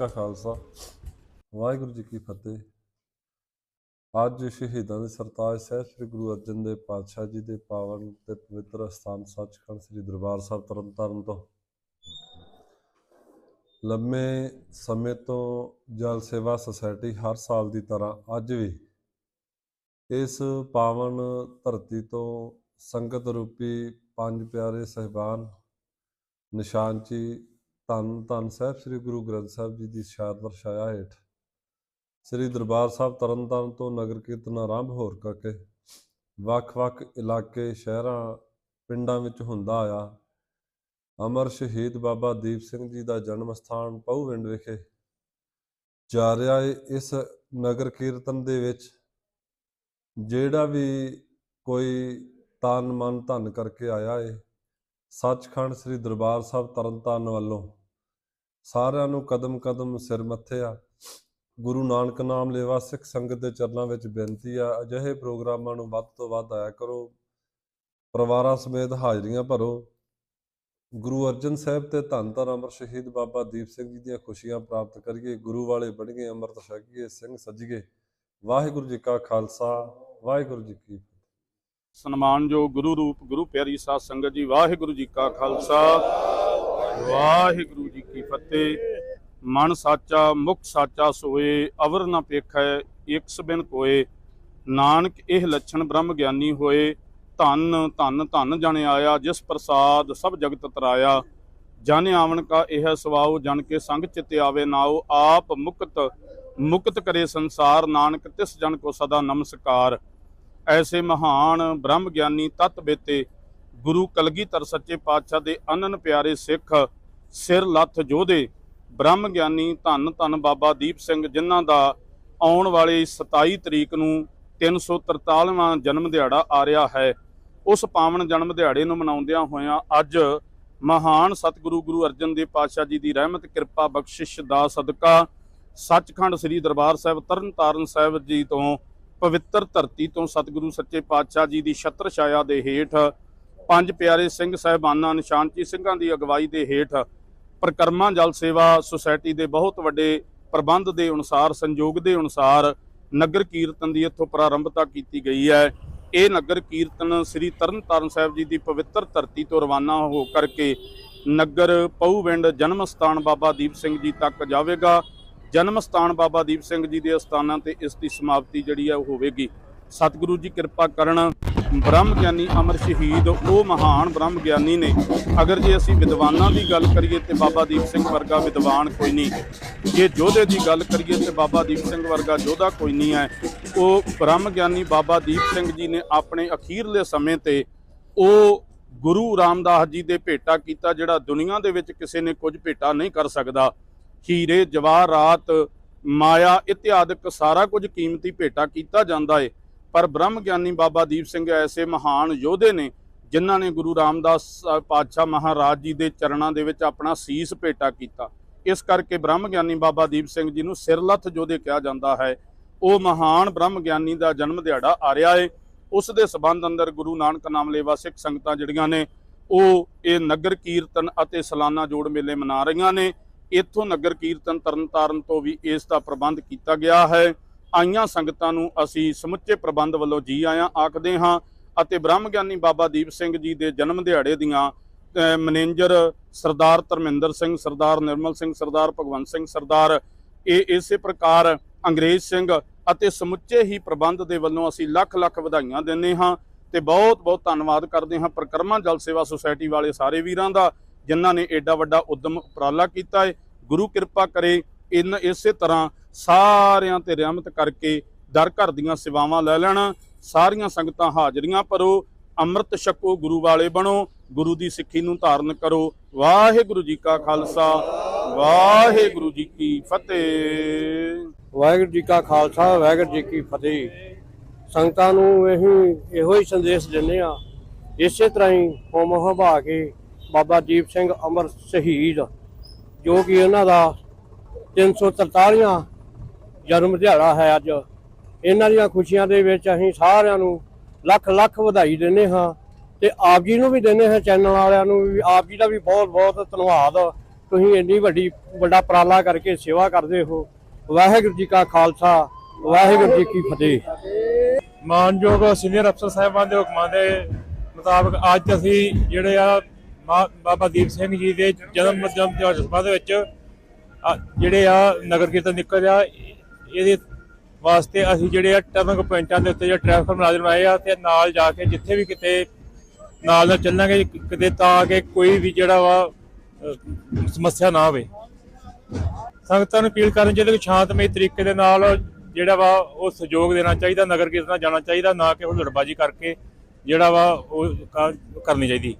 ਕਾ ਖਾਲਸਾ। ਵਾਹਿਗੁਰੂ ਜੀ ਕੀ ਫਤਿਹ। ਅੱਜ ਸ਼ਹੀਦਾਂ ਦੇ ਸਰਤਾਜ ਸਾਹਿਬ ਸ੍ਰੀ ਗੁਰੂ ਅਰਜਨ ਦੇਵ ਪਾਤਸ਼ਾਹ ਜੀ ਦੇ ਪਾਵਨ ਤੇ ਪਵਿੱਤਰ ਸਥਾਨ ਸੱਚਖੰਡ ਸ੍ਰੀ ਦਰਬਾਰ ਸਾਹਿਬ ਤਰਨਤਾਰਨ ਤੋਂ। ਲੰਮੇ ਸਮੇਂ ਤੋਂ ਜਲ ਸੇਵਾ ਸੁਸਾਇਟੀ ਹਰ ਸਾਲ ਦੀ ਤਰ੍ਹਾਂ ਅੱਜ ਵੀ ਇਸ ਪਾਵਨ ਧਰਤੀ ਤੋਂ ਸੰਗਤ ਰੂਪੀ ਪੰਜ ਪਿਆਰੇ ਸਹਿਬਾਨ ਨਿਸ਼ਾਨਚੀ ਧੰਨ ਧੰਨ ਸਾਹਿਬ, ਸ੍ਰੀ ਗੁਰੂ ਗ੍ਰੰਥ ਸਾਹਿਬ ਜੀ ਦੀ ਸ਼ਾਨਦਾਰ ਛਾਇਆ ਹੇਠ। ਸ੍ਰੀ ਦਰਬਾਰ ਸਾਹਿਬ ਤਰਨਤਾਰਨ ਤੋਂ ਨਗਰ ਕੀਰਤਨ ਆਰੰਭ ਹੋਰ ਕਰਕੇ ਵੱਖ-ਵੱਖ ਇਲਾਕੇ, ਸ਼ਹਿਰਾਂ, ਪਿੰਡਾਂ ਵਿੱਚ ਹੁੰਦਾ ਆਇਆ। ਅਮਰ ਸ਼ਹੀਦ ਬਾਬਾ ਦੀਪ ਸਿੰਘ ਜੀ ਦਾ ਜਨਮ ਸਥਾਨ ਪਹੂਵਿੰਡ ਵਿਖੇ ਜਾ ਰਿਹਾ ਹੈ ਇਸ ਨਗਰ ਕੀਰਤਨ ਦੇ ਵਿੱਚ। ਜਿਹੜਾ ਵੀ ਕੋਈ ਤਨ, ਮਨ, ਧਨ ਕਰਕੇ ਆਇਆ ਏ, ਸੱਚਖੰਡ ਸ੍ਰੀ ਦਰਬਾਰ ਸਾਹਿਬ ਤਰਨਤਾਰਨ ਵੱਲੋਂ ਸਾਰਿਆਂ ਨੂੰ ਕਦਮ ਕਦਮ ਸਿਰ ਮੱਥੇ ਆ। ਗੁਰੂ ਨਾਨਕ ਨਾਮ ਲੇਵਾ ਸਿੱਖ ਸੰਗਤ ਦੇ ਚਰਨਾਂ ਵਿੱਚ ਬੇਨਤੀ ਆ, ਅਜਿਹੇ ਪ੍ਰੋਗਰਾਮਾਂ ਨੂੰ ਵੱਧ ਤੋਂ ਵੱਧ ਆਇਆ ਕਰੋ। ਪਰਿਵਾਰਾਂ ਸਮੇਤ ਹਾਜ਼ਰੀਆਂ ਭਰੋ। ਗੁਰੂ ਅਰਜਨ ਸਾਹਿਬ ਤੇ ਧੰਨ ਧੰਨ ਅਮਰ ਸ਼ਹੀਦ ਬਾਬਾ ਦੀਪ ਸਿੰਘ ਜੀ ਦੀਆਂ ਖੁਸ਼ੀਆਂ ਪ੍ਰਾਪਤ ਕਰੀਏ। ਗੁਰੂ ਵਾਲੇ ਬਣੀਏ ਅੰਮ੍ਰਿਤ ਛਕੀਏ, ਸਿੰਘ ਸਜੀਏ। ਵਾਹਿਗੁਰੂ ਜੀ ਕਾ ਖਾਲਸਾ, ਵਾਹਿਗੁਰੂ ਜੀ ਕੀ ਫਤਿਹ। ਸਨਮਾਨਯੋਗ ਗੁਰੂ ਰੂਪ, ਗੁਰੂ ਪਿਆਰੀ ਸਾਧ ਸੰਗਤ ਜੀ, ਵਾਹਿਗੁਰੂ ਜੀ ਕਾ ਖਾਲਸਾ। ਵਾਹਿਗੁਰੂ ਜੀ ਕੀ ਫਤਿਹ। ਮਨ ਸਾਚਾ, ਮੁਖ ਸਾਚਾ ਸੋਏ, ਅਵਰ ਨ ਪੇਖੈ, ਇਕ ਸਬਿਨ ਕੋਏ। ਨਾਨਕ ਇਹ ਲੱਛਣ ਬ੍ਰਹਮ ਗਿਆਨੀ ਹੋਏ। ਧੰਨ ਧੰਨ ਧੰਨ ਜਨ ਆਇਆ, ਜਿਸ ਪ੍ਰਸਾਦ ਸਭ ਜਗਤ ਤਰਾਇਆ। ਜਨ ਆਵਣ ਕਾ ਇਹ ਸਵਾਉ, ਜਨ ਕੇ ਸੰਗ ਚਿਤ ਆਵੇ ਨਾਉ। ਆਪ ਮੁਕਤ ਮੁਕਤ ਕਰੇ ਸੰਸਾਰ। ਨਾਨਕ ਤਿਸ ਜਨ ਕੋ ਸਦਾ ਨਮਸਕਾਰ। ਐਸੇ ਮਹਾਨ ਬ੍ਰਹਮ ਗਿਆਨੀ ਤਤ ਬੇਤੇ। ਗੁਰੂ ਕਲਗੀਧਰ ਸੱਚੇ ਪਾਤਸ਼ਾਹ ਦੇ ਅਨਨ ਪਿਆਰੇ ਸਿੱਖ ਸਿਰ ਲੱਥ ਜੋਧੇ ਬ੍ਰਹਮ ਗਿਆਨੀ ਧੰਨ ਧੰਨ ਬਾਬਾ ਦੀਪ ਸਿੰਘ ਜਿਨ੍ਹਾਂ ਦਾ ਆਉਣ ਵਾਲੀ 27 ਤਰੀਕ ਨੂੰ 343ਵਾਂ ਜਨਮ ਦਿਹਾੜਾ ਆ ਰਿਹਾ ਹੈ। ਉਸ ਪਾਵਨ ਜਨਮ ਦਿਹਾੜੇ ਨੂੰ ਮਨਾਉਂਦਿਆਂ ਹੋਇਆਂ ਅੱਜ ਮਹਾਨ ਸਤਿਗੁਰੂ ਗੁਰੂ ਅਰਜਨ ਦੇਵ ਪਾਤਸ਼ਾਹ ਜੀ ਦੀ ਰਹਿਮਤ, ਕਿਰਪਾ, ਬਖਸ਼ਿਸ਼ ਦਾ ਸਦਕਾ ਸੱਚਖੰਡ ਸ੍ਰੀ ਦਰਬਾਰ ਸਾਹਿਬ ਤਰਨਤਾਰਨ ਸਾਹਿਬ ਜੀ ਤੋਂ ਪਵਿੱਤਰ ਧਰਤੀ ਤੋਂ ਸਤਿਗੁਰੂ ਸੱਚੇ ਪਾਤਸ਼ਾਹ ਜੀ ਦੀ ਛਤਰ ਛਾਇਆ ਦੇ ਹੇਠ ਪੰਜ ਪਿਆਰੇ ਸਿੰਘ ਸਾਹਿਬਾਨਾਂ ਨਿਸ਼ਾਨਚੀ ਸਿੰਘਾਂ ਦੀ ਅਗਵਾਈ ਦੇ ਹੇਠ ਪ੍ਰਕਰਮਾ ਜਲ ਸੇਵਾ ਸੁਸਾਇਟੀ ਦੇ ਬਹੁਤ ਵੱਡੇ ਪ੍ਰਬੰਧ ਦੇ ਅਨੁਸਾਰ, ਸੰਯੋਗ ਦੇ ਅਨੁਸਾਰ ਨਗਰ ਕੀਰਤਨ ਦੀ ਇੱਥੋਂ ਪ੍ਰਾਰੰਭਤਾ ਕੀਤੀ ਗਈ ਹੈ। ਇਹ ਨਗਰ ਕੀਰਤਨ ਸ੍ਰੀ ਤਰਨਤਾਰਨ ਸਾਹਿਬ ਜੀ ਦੀ ਪਵਿੱਤਰ ਧਰਤੀ ਤੋਂ ਰਵਾਨਾ ਹੋ ਕਰਕੇ ਨਗਰ ਪਹੂਵਿੰਡ ਜਨਮ ਸਥਾਨ ਬਾਬਾ ਦੀਪ ਸਿੰਘ ਜੀ ਤੱਕ ਜਾਵੇਗਾ। ਜਨਮ ਸਥਾਨ ਬਾਬਾ ਦੀਪ ਸਿੰਘ ਜੀ ਦੇ ਅਸਥਾਨਾਂ ਤੇ ਇਸ ਦੀ ਸਮਾਪਤੀ ਜਿਹੜੀ ਹੈ ਉਹ ਹੋਵੇਗੀ। ਸਤਿਗੁਰੂ ਜੀ ਕਿਰਪਾ ਕਰਨ ਬ੍ਰਹਮ ਗਿਆਨੀ ਅਮਰ ਸ਼ਹੀਦ, ਉਹ ਮਹਾਨ ਬ੍ਰਹਮ ਗਿਆਨੀ ਨੇ। ਅਗਰ ਜੇ ਅਸੀਂ ਵਿਦਵਾਨਾਂ ਦੀ ਗੱਲ ਕਰੀਏ ਤੇ ਬਾਬਾ ਦੀਪ ਸਿੰਘ ਵਰਗਾ ਵਿਦਵਾਨ ਕੋਈ ਨਹੀਂ। ਜੇ ਯੋਧੇ ਦੀ ਗੱਲ ਕਰੀਏ ਤੇ ਬਾਬਾ ਦੀਪ ਸਿੰਘ ਵਰਗਾ ਯੋਧਾ ਕੋਈ ਨਹੀਂ ਹੈ। ਉਹ ਬ੍ਰਹਮ ਗਿਆਨੀ ਬਾਬਾ ਦੀਪ ਸਿੰਘ ਜੀ ਨੇ ਆਪਣੇ ਅਖੀਰਲੇ ਸਮੇਂ ਤੇ ਉਹ ਗੁਰੂ ਰਾਮਦਾਸ ਜੀ ਦੇ ਭੇਟਾ ਕੀਤਾ, ਜਿਹੜਾ ਦੁਨੀਆ ਦੇ ਵਿੱਚ ਕਿਸੇ ਨੇ ਕੁਝ ਭੇਟਾ ਨਹੀਂ ਕਰ ਸਕਦਾ। ਹੀਰੇ, ਜਵਾਹਰਾਤ, ਮਾਇਆ ਇਤਿਆਦਿਕ ਸਾਰਾ ਕੁਝ ਕੀਮਤੀ ਭੇਟਾ ਕੀਤਾ ਜਾਂਦਾ ਏ। ਪਰ ਬ੍ਰਹਮ ਗਿਆਨੀ ਬਾਬਾ ਦੀਪ ਸਿੰਘ ਐਸੇ ਮਹਾਨ ਯੋਧੇ ਨੇ, ਜਿਨ੍ਹਾਂ ਨੇ ਗੁਰੂ ਰਾਮਦਾਸ ਪਾਤਸ਼ਾਹ ਮਹਾਰਾਜ ਜੀ ਦੇ ਚਰਨਾਂ ਦੇ ਵਿੱਚ ਆਪਣਾ ਸੀਸ ਭੇਟਾ ਕੀਤਾ। ਇਸ ਕਰਕੇ ਬ੍ਰਹਮ ਗਿਆਨੀ ਬਾਬਾ ਦੀਪ ਸਿੰਘ ਜੀ ਨੂੰ ਸਿਰਲੱਥ ਯੋਧੇ ਕਿਹਾ ਜਾਂਦਾ ਹੈ। ਉਹ ਮਹਾਨ ਬ੍ਰਹਮ ਗਿਆਨੀ ਦਾ ਜਨਮ ਦਿਹਾੜਾ ਆ ਰਿਹਾ ਏ। ਉਸ ਦੇ ਸਬੰਧ ਅੰਦਰ ਗੁਰੂ ਨਾਨਕ ਨਾਮ ਲੇਵਾ ਸਿੱਖ ਸੰਗਤਾਂ ਜਿਹੜੀਆਂ ਨੇ, ਉਹ ਇਹ ਨਗਰ ਕੀਰਤਨ ਅਤੇ ਸਾਲਾਨਾ ਜੋੜ ਮੇਲੇ ਮਨਾ ਰਹੀਆਂ ਨੇ। ਇੱਥੋਂ ਨਗਰ ਕੀਰਤਨ ਤਰਨਤਾਰਨ ਤੋਂ ਵੀ ਇਸ ਦਾ ਪ੍ਰਬੰਧ ਕੀਤਾ ਗਿਆ ਹੈ। ਆਈਆਂ ਸੰਗਤਾਂ ਨੂੰ ਅਸੀਂ ਸਮੁੱਚੇ ਪ੍ਰਬੰਧ ਵੱਲੋਂ ਜੀ ਆਇਆਂ, ਆਖਦੇ ਹਾਂ ਅਤੇ ਬ੍ਰਹਮ ਗਿਆਨੀ ਬਾਬਾ ਦੀਪ ਸਿੰਘ ਜੀ ਦੇ ਜਨਮ ਦਿਹਾੜੇ ਦੀਆਂ ਮੈਨੇਜਰ ਸਰਦਾਰ ਧਰਮਿੰਦਰ ਸਿੰਘ, ਸਰਦਾਰ ਨਿਰਮਲ ਸਿੰਘ, ਸਰਦਾਰ ਭਗਵੰਤ ਸਿੰਘ, ਸਰਦਾਰ ਇਹ ਇਸੇ ਪ੍ਰਕਾਰ ਅੰਗਰੇਜ਼ ਸਿੰਘ ਅਤੇ ਸਮੁੱਚੇ ਹੀ ਪ੍ਰਬੰਧ ਦੇ ਵੱਲੋਂ ਅਸੀਂ ਲੱਖ ਲੱਖ ਵਧਾਈਆਂ ਦਿੰਦੇ ਹਾਂ ਤੇ ਬਹੁਤ ਬਹੁਤ ਧੰਨਵਾਦ ਕਰਦੇ ਹਾਂ ਪ੍ਰਕਰਮਾ ਜਲ ਸੇਵਾ ਸੁਸਾਇਟੀ ਵਾਲੇ ਸਾਰੇ ਵੀਰਾਂ ਦਾ ਜਿਨ੍ਹਾਂ ਨੇ ਐਡਾ ਵੱਡਾ ਉਦਮ ਉਪਰਾਲਾ ਕੀਤਾ ਹੈ। ਗੁਰੂ ਕਿਰਪਾ ਕਰੇ ਇਨ ਇਸੇ ਤਰ੍ਹਾਂ ਸਾਰਿਆਂ ਤੇ ਰਹਿਮਤ ਕਰਕੇ ਦਰ ਘਰ ਦੀਆਂ ਸੇਵਾਵਾਂ ਲੈ ਲੈਣ। ਸਾਰੀਆਂ ਸੰਗਤਾਂ ਹਾਜ਼ਰੀਆਂ ਭਰੋ। ਅੰਮ੍ਰਿਤ ਛਕੋ, ਗੁਰੂ ਵਾਲੇ ਬਣੋ। ਗੁਰੂ ਦੀ ਸਿੱਖੀ ਨੂੰ ਧਾਰਨ ਕਰੋ। ਵਾਹਿਗੁਰੂ ਜੀ ਕਾ ਖਾਲਸਾ। ਵਾਹਿਗੁਰੂ ਜੀ ਕੀ ਫਤਿਹ। ਵਾਹਿਗੁਰੂ ਜੀ ਕਾ ਖਾਲਸਾ, ਵਾਹਿਗੁਰੂ ਜੀ ਕੀ ਫਤਿਹ। ਸੰਗਤਾਂ ਨੂੰ ਇਹੀ, ਇਹੋ ਹੀ ਸੰਦੇਸ਼ ਦਿੰਦੇ ਆ ਇਸੇ ਤਰ੍ਹਾਂ ਹੀ ਹੋਮ ਹਵਾ ਕੇ ਬਾਬਾ ਦੀਪ ਸਿੰਘ ਅਮਰ ਸ਼ਹੀਦ, ਜੋ ਕਿ ਇਹਨਾਂ ਦਾ 343ਵਾਂ ਜਨਮ ਦਿਹਾੜਾ ਹੈ ਅੱਜ। ਇਹਨਾਂ ਦੀਆਂ ਖੁਸ਼ੀਆਂ ਦੇ ਵਿੱਚ ਅਸੀਂ ਸਾਰਿਆਂ ਨੂੰ ਲੱਖ ਲੱਖ ਵਧਾਈ ਦਿੰਦੇ ਹਾਂ ਤੇ ਆਪ ਜੀ ਨੂੰ ਵੀ ਦਿੰਦੇ ਹਾਂ, ਚੈਨਲ ਵਾਲਿਆਂ ਨੂੰ ਵੀ, ਆਪ ਜੀ ਦਾ ਵੀ ਬਹੁਤ ਬਹੁਤ ਧੰਨਵਾਦ। ਤੁਸੀਂ ਇੰਨੀ ਵੱਡੀ, ਵੱਡਾ ਉਪਰਾਲਾ ਕਰਕੇ ਸੇਵਾ ਕਰਦੇ ਹੋ। ਵਾਹਿਗੁਰੂ ਜੀ ਕਾ ਖਾਲਸਾ, ਵਾਹਿਗੁਰੂ ਜੀ ਕੀ ਫਤਿਹ। ਮਾਨਯੋਗ ਸੀਨੀਅਰ ਅਫਸਰ ਸਾਹਿਬਾਨ ਦੇ ਹੁਕਮਾਂ ਦੇ ਮੁਤਾਬਕ ਅੱਜ ਅਸੀਂ ਜਿਹੜੇ ਆ ਬਾਬਾ ਦੀਪ ਸਿੰਘ ਜੀ ਦੇ ਜਨਮ ਜਨਮ ਦਿਹਾੜੇ ਸੰਬੰਧ ਵਿੱਚ ਜਿਹੜੇ ਆ ਨਗਰ ਕੀਰਤਨ ਨਿਕਲ ਰਿਹਾ ਇਹਦੇ ਵਾਸਤੇ ਅਸੀਂ ਜਿਹੜੇ ਆ ਟਰਨਿੰਗ ਪੁਆਇੰਟਾਂ ਦੇ ਉੱਤੇ ਜਿਹੜੇ ਟ੍ਰੈਫਿਕ ਮੁਲਾਜ਼ਮ ਆਏ ਆ ਤੇ ਨਾਲ ਜਾ ਕੇ ਜਿੱਥੇ ਵੀ ਕਿਤੇ ਨਾਲ ਨਾਲ ਚੱਲਾਂਗੇ ਕਿਤੇ ਤਾਂ ਕਿ ਕੋਈ ਵੀ ਜਿਹੜਾ ਵਾ ਸਮੱਸਿਆ ਨਾ ਆਵੇ। ਸੰਗਤਾਂ ਨੂੰ ਅਪੀਲ ਕਰਨੀ ਚਾਹੀਦੀ ਕਿ ਸ਼ਾਂਤਮਈ ਤਰੀਕੇ ਦੇ ਨਾਲ ਜਿਹੜਾ ਵਾ, ਉਹ ਸਹਿਯੋਗ ਦੇਣਾ ਚਾਹੀਦਾ, ਨਗਰ ਕੀਰਤਨ ਜਾਣਾ ਚਾਹੀਦਾ, ਨਾ ਕਿ ਹੁਲੜਬਾਜੀ ਕਰਕੇ ਜਿਹੜਾ ਵਾ, ਉਹ ਕਰਨੀ ਚਾਹੀਦੀ।